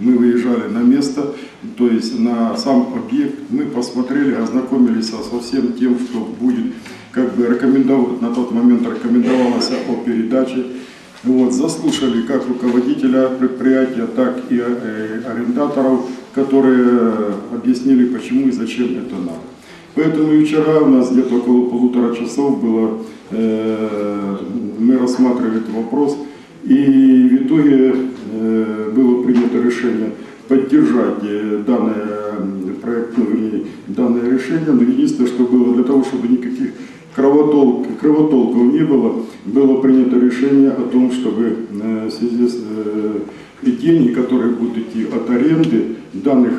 мы выезжали на место, то есть на сам объект, мы посмотрели, ознакомились со всем тем, что будет, как бы рекомендовал, на тот момент рекомендовалось о передаче. Вот, заслушали как руководителя предприятия, так и э, арендаторов, которые объяснили, почему и зачем это надо. Поэтому и вчера у нас где-то около полутора часов было, э, мы рассматривали этот вопрос, и в итоге э, было принято решение поддержать э, данное м, проект, ну, данное решение, но единственное, что было для того, чтобы никаких кровотолк, кровотолков не было, было принято решение о том, чтобы э, в связи с деньги, которые будут идти от аренды данных,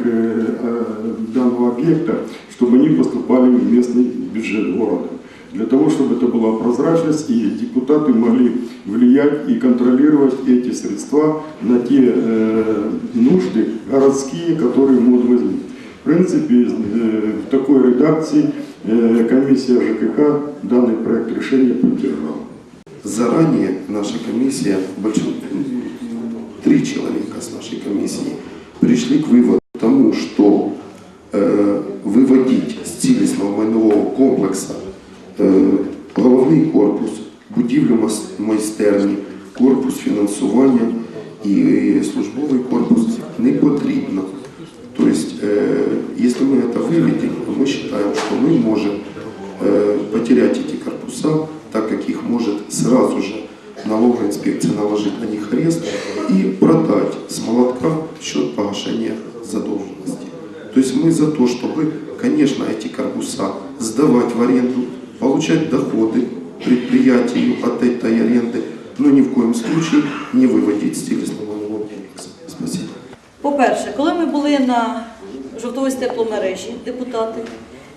данного объекта, чтобы они поступали в местный бюджет города. Для того, чтобы это была прозрачность и депутаты могли влиять и контролировать эти средства на те э, нужды городские, которые могут возникнуть. В принципе, э, в такой редакции э, комиссия ЖКХ данный проект решения поддержала. Заранее наша комиссия, большин- три человека с нашей комиссии, пришли к выводу мы считаем, что мы можем э, потерять эти корпуса, так как их может сразу же налоговая инспекция наложить на них арест и продать с молотка в счет погашения задолженности. То есть мы за то, чтобы, конечно, эти корпуса сдавать в аренду, получать доходы предприятию от этой аренды, но ни в коем случае не выводить с телесного налога. Спасибо. По-перше, коли ми були на жовтовій тепломережі, депутати,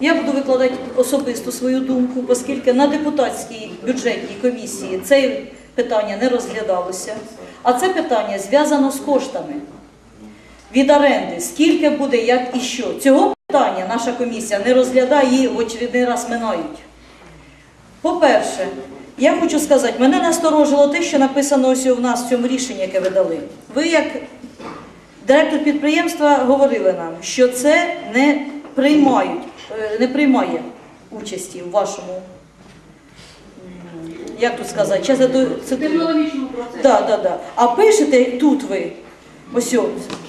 я буду викладати особисто свою думку, оскільки на депутатській бюджетній комісії це питання не розглядалося, а це питання зв'язано з коштами від оренди, скільки буде, як і що. Цього питання наша комісія не розглядає, її в очередний раз минають. По-перше, я хочу сказати, мене насторожило те, що написано ось у нас в цьому рішенні, яке ви дали. Ви як директор підприємства говорили нам, що це не приймають, е, не приймає участі в вашому, як тут сказати, я до- цитую. технологічному процесі. Да, да, да. А пишете тут ви, ось о,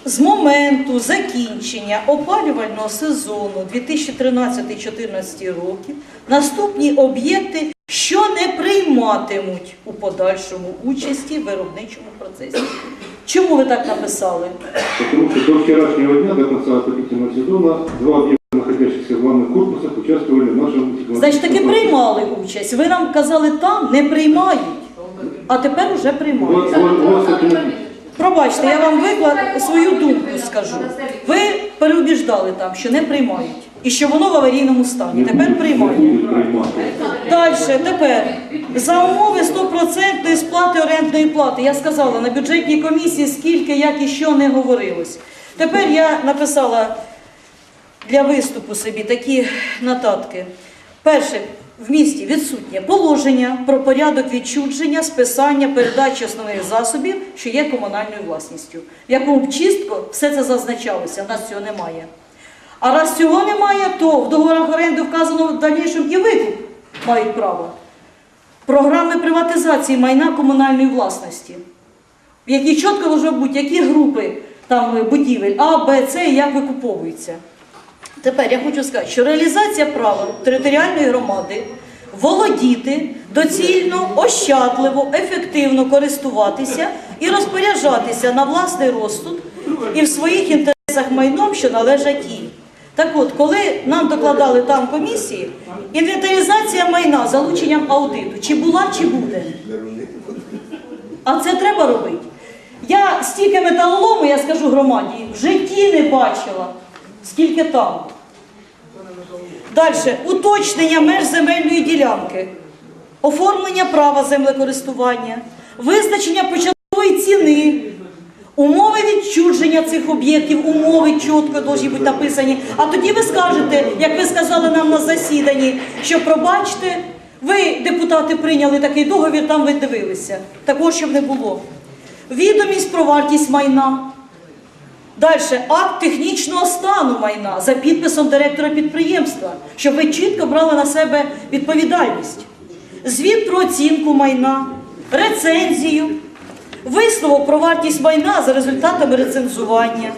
з моменту закінчення опалювального сезону 2013-2014 років наступні об'єкти, що не прийматимуть у подальшому участі в виробничому процесі. Чому ви так написали? Потому что до вчерашнего дня, до конца отопительного сезона, два объекта, находящихся в главных корпусах, участвовали в нашем технологическом Значить, таки процессе. приймали участь. Ви нам казали, там не приймають, а тепер уже У вас, приймають. у вас, у вас это не- Пробачте, я вам виклад свою думку скажу. Ви переубіждали там, що не приймають. І що воно в аварійному стані. Тепер приймають. Далі, тепер. За умови 100% сплати орендної плати. Я сказала на бюджетній комісії, скільки, як і що не говорилось. Тепер я написала для виступу собі такі нотатки. Перше, в місті відсутнє положення про порядок відчудження, списання, передачі основних засобів, що є комунальною власністю, в якому б чистко все це зазначалося. У нас цього немає. А раз цього немає, то в договорах оренди вказано в дальнішому і викуп мають право. Програми приватизації майна комунальної власності, в якій чітко бути, які групи там е, будівель А, Б, С і як викуповуються. Тепер я хочу сказати, що реалізація права територіальної громади володіти, доцільно, ощадливо, ефективно користуватися і розпоряджатися на власний розсуд і в своїх інтересах майном, що належать їй. Так от, коли нам докладали там комісії, інвентаризація майна залученням аудиту, чи була, чи буде. А це треба робити. Я стільки металолому, я скажу громаді, в житті не бачила, скільки там. Далі, уточнення меж земельної ділянки, оформлення права землекористування, визначення початкової ціни, умови відчудження цих об'єктів, умови чітко повинні бути написані. А тоді ви скажете, як ви сказали нам на засіданні, що пробачте, ви, депутати, прийняли такий договір, там ви дивилися. Такого, щоб не було. Відомість про вартість майна. Далі, акт технічного стану майна за підписом директора підприємства, щоб ви чітко брали на себе відповідальність. Звіт про оцінку майна, рецензію, висновок про вартість майна за результатами рецензування.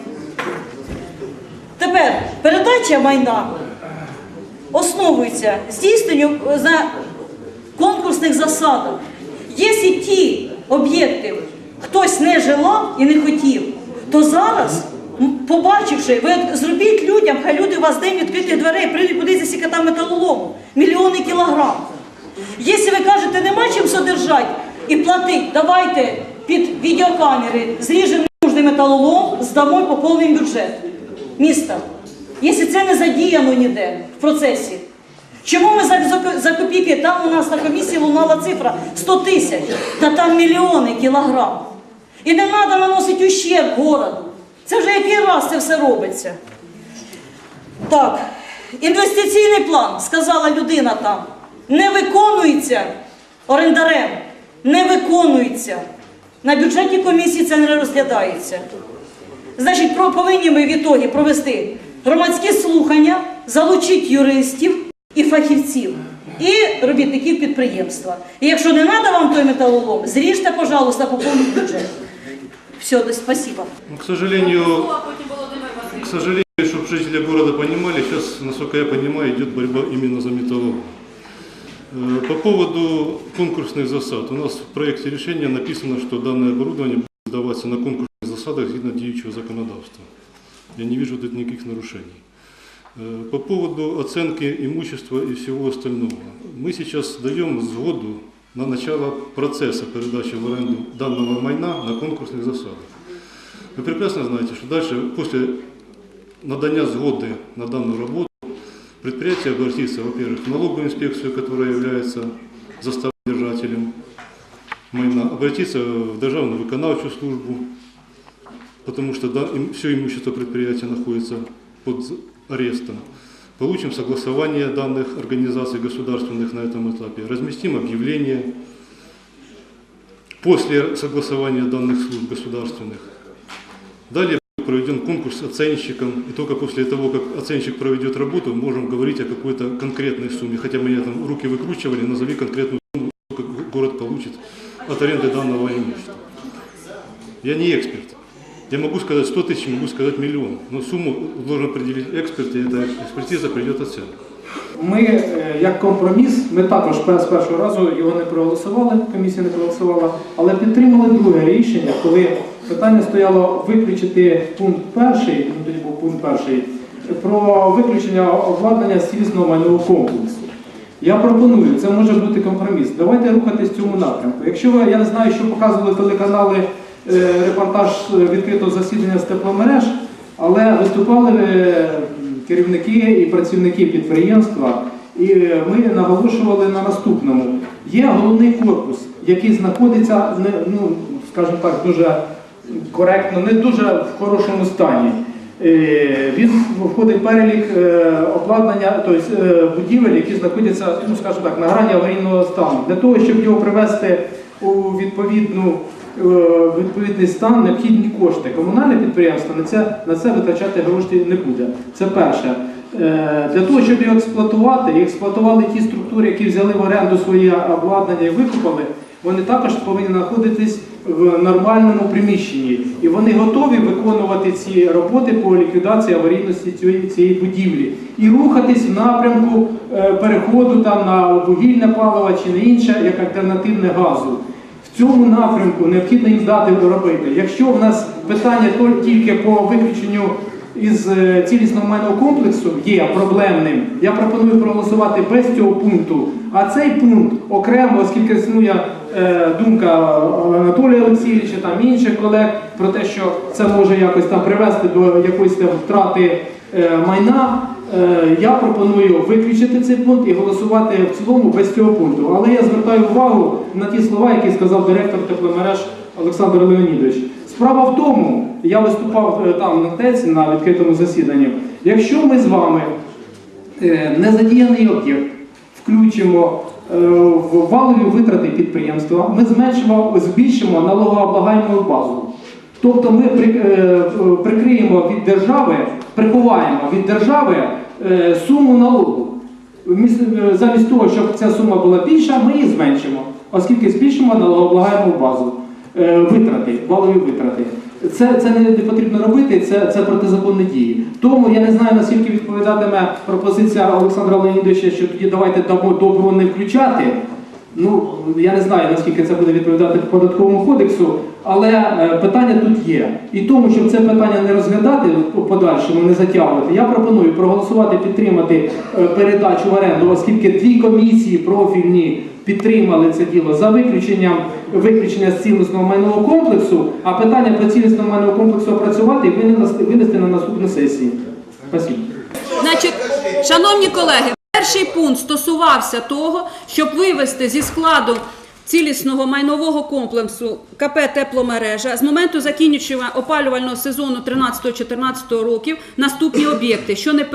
Тепер передача майна основується здійсненню е, на конкурсних засадах. Якщо ті об'єкти хтось не желав і не хотів, то зараз, побачивши, ви зробіть людям, хай люди у вас день відкритих дверей, прийдуть кудись засіка там металолому, мільйони кілограм. Якщо ви кажете, нема чим содержати і платить, давайте під відеокамери зріжемо нужний металолом, здамо і поповнимо бюджет міста. Якщо це не задіяно ніде в процесі. Чому ми за копійки, там у нас на комісії лунала цифра 100 тисяч, та там мільйони кілограм. І не треба наносити ущерб городу. Це вже який раз це все робиться. Так, інвестиційний план, сказала людина там, не виконується орендарем, не виконується. На бюджетній комісії це не розглядається. Значить, повинні ми в ітогі провести громадські слухання, залучити юристів і фахівців, і робітників підприємства. І якщо не треба вам той металолом, зріжте, пожалуйста, поповніть бюджет. Все, спасибо. Ну, К сожалению, к сожалению, чтобы жители города понимали, сейчас, насколько я понимаю, идет борьба именно за металлолом. Э, По поводу конкурсных засад. У нас в проекте решения написано, что данное оборудование будет сдаваться на конкурсных засадах згідно діючого законодавства. Я не вижу тут никаких нарушений. Э, По поводу оценки имущества и всего остального. Мы сейчас даем сгоду на начало процесса передачи в аренду данного майна на конкурсных засадах. Вы прекрасно знаете, что дальше, после надания сгоды на данную работу, предприятие обратится, во-первых, в налоговую инспекцию, которая является заставодержателем майна, обратиться в Державную выконавчую службу, потому что все имущество предприятия находится под арестом. Получим согласование данных организаций государственных на этом этапе, разместим объявление. После согласования данных служб государственных Далее проведен конкурс оценщикам, и только после того, как оценщик проведет работу, можем говорить о какой-то конкретной сумме. Хотя меня там руки выкручивали, назови конкретную сумму, сколько город получит от аренды данного имущества. Я не эксперт. Я могу сказать 100 тысяч, могу сказать миллион. Но сумму должен определить эксперт, и эта экспертиза придет оценка. Ми, е, як компроміс, ми також пе- з першого разу його не проголосували, комісія не проголосувала, але підтримали друге рішення, коли питання стояло виключити пункт перший, ну тоді був пункт перший, про виключення обладнання з цілісного майнового комплексу. Я пропоную, це може бути компроміс. Давайте рухатись в цьому напрямку. Якщо ви, я не знаю, що показували телеканали е, репортаж е, відкритого засідання з тепломереж, але виступали е, керівники і працівники підприємства, і е, ми наголошували на наступному. Є головний корпус, який знаходиться, ну, скажімо так, дуже коректно, не дуже в хорошому стані. Е, Він входить в перелік е, обладнання, тобто е, будівель, які знаходяться, ну скажімо так, на грані аварійного стану. Для того, щоб його привести у відповідну, е, відповідний стан, необхідні кошти. Комунальне підприємство на це, на це витрачати гроші не буде. Це перше. Е, Для того, щоб його експлуатувати, і експлуатували ті структури, які взяли в оренду своє обладнання і викупили, вони також повинні знаходитись в нормальному приміщенні. І вони готові виконувати ці роботи по ліквідації аварійності цієї, цієї будівлі. І рухатись в напрямку е, переходу там, на вугільне паливо чи на інше, як альтернативне газу. Цьому напрямку необхідно їм дати робити. Якщо в нас питання тільки по виключенню із е, цілісного майнового комплексу є проблемним, я пропоную проголосувати без цього пункту. А цей пункт окремо, оскільки існує е, думка Анатолія Олексійовича там інших колег про те, що це може якось там привести до якоїсь там втрати е, майна. Е, Я пропоную виключити цей пункт і голосувати в цілому без цього пункту. Але я звертаю увагу на ті слова, які сказав директор тепломереж Олександр Леонідович. Справа в тому, я виступав е, там на ТЕЦі на відкритому засіданні. Якщо ми з вами е, незадіяний об'єкт включимо в валові витрати підприємства, ми зменшимо, збільшимо налогооблагаєму базу. Тобто ми при- прикриємо від держави, приховаємо від держави е, суму налогу. Е, Замість того, щоб ця сума була більша, ми її зменшимо, оскільки збільшимо налогооблагаєму базу е, витрати, валові витрати. Це, це не, потрібно робити, це, це протизаконні дії. Тому я не знаю, наскільки відповідатиме пропозиція Олександра Леонідовича, що тоді давайте добру не включати. Ну, я не знаю, наскільки це буде відповідати податковому кодексу, але е, питання тут є. І тому, щоб це питання не розглядати в подальшому, не затягувати, я пропоную проголосувати, підтримати е, передачу в оренду, оскільки дві комісії профільні підтримали це діло за виключенням виключення з цілісного майнового комплексу, а питання про цілісного майнового комплексу опрацювати і винести, на наступну сесію. Спасибо. Значить, шановні колеги, перший пункт стосувався того, щоб вивести зі складу цілісного майнового комплексу КП Тепломережа з моменту закінчення опалювального сезону 13-14 років наступні об'єкти, що не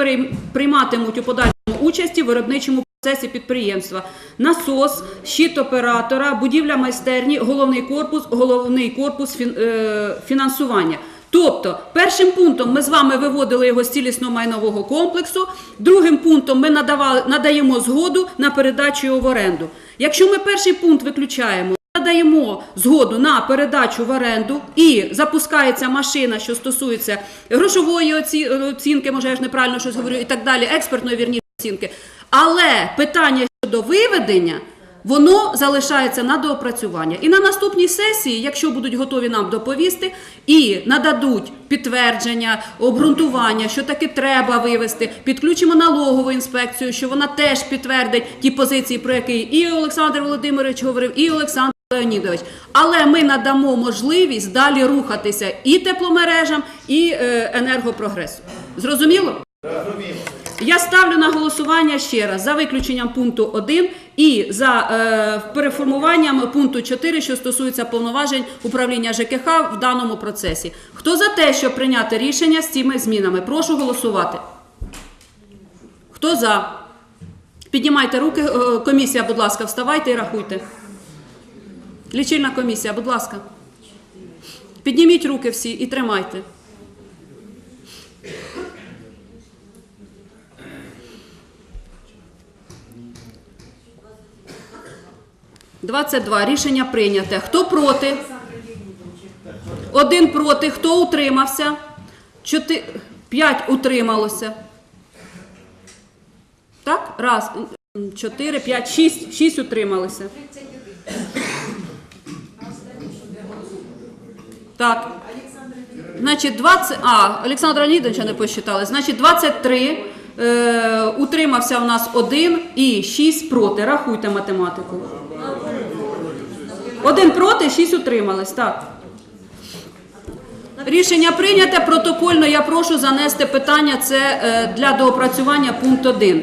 прийматимуть у подальшому участі в виробничому процесі підприємства. Насос, щит оператора, будівля майстерні, головний корпус, головний корпус е, фінансування. Тобто, першим пунктом ми з вами виводили його з цілісного майнового комплексу, другим пунктом ми надавали, надаємо згоду на передачу його в оренду. Якщо ми перший пункт виключаємо, надаємо згоду на передачу в оренду і запускається машина, що стосується грошової оцінки, може я ж неправильно щось говорю, і так далі, експертної вірніше оцінки. Але питання щодо виведення воно залишається на доопрацювання. І на наступній сесії, якщо будуть готові нам доповісти і нададуть підтвердження, обґрунтування, що таки треба вивести, підключимо налогову інспекцію, що вона теж підтвердить ті позиції, про які і Олександр Володимирович говорив, і Олександр. Леонідович, але ми надамо можливість далі рухатися і тепломережам, і е, енергопрогресу. Зрозуміло? Я ставлю на голосування ще раз за виключенням пункту 1 і за е, переформуванням пункту 4, що стосується повноважень управління ЖКХ в даному процесі. Хто за те, щоб прийняти рішення з цими змінами? Прошу голосувати. Хто за? Піднімайте руки. Е, Комісія, будь ласка, вставайте і рахуйте. Лічильна комісія, будь ласка. Підніміть руки всі і тримайте. Двадцять два. Рішення прийняте. Хто проти? Один проти. Хто утримався? Чотири. П'ять утрималося. Так? Раз, чотири, п'ять, шість. Шість утрималися. Так. Значить, 20... А, Олександра Леонідовича не посчитали. Значить, 23 е, утримався у нас один і 6 проти. Рахуйте математику. Один проти, шість утримались. Так. Рішення прийняте. Протокольно я прошу занести питання. Це е, для доопрацювання пункт 1.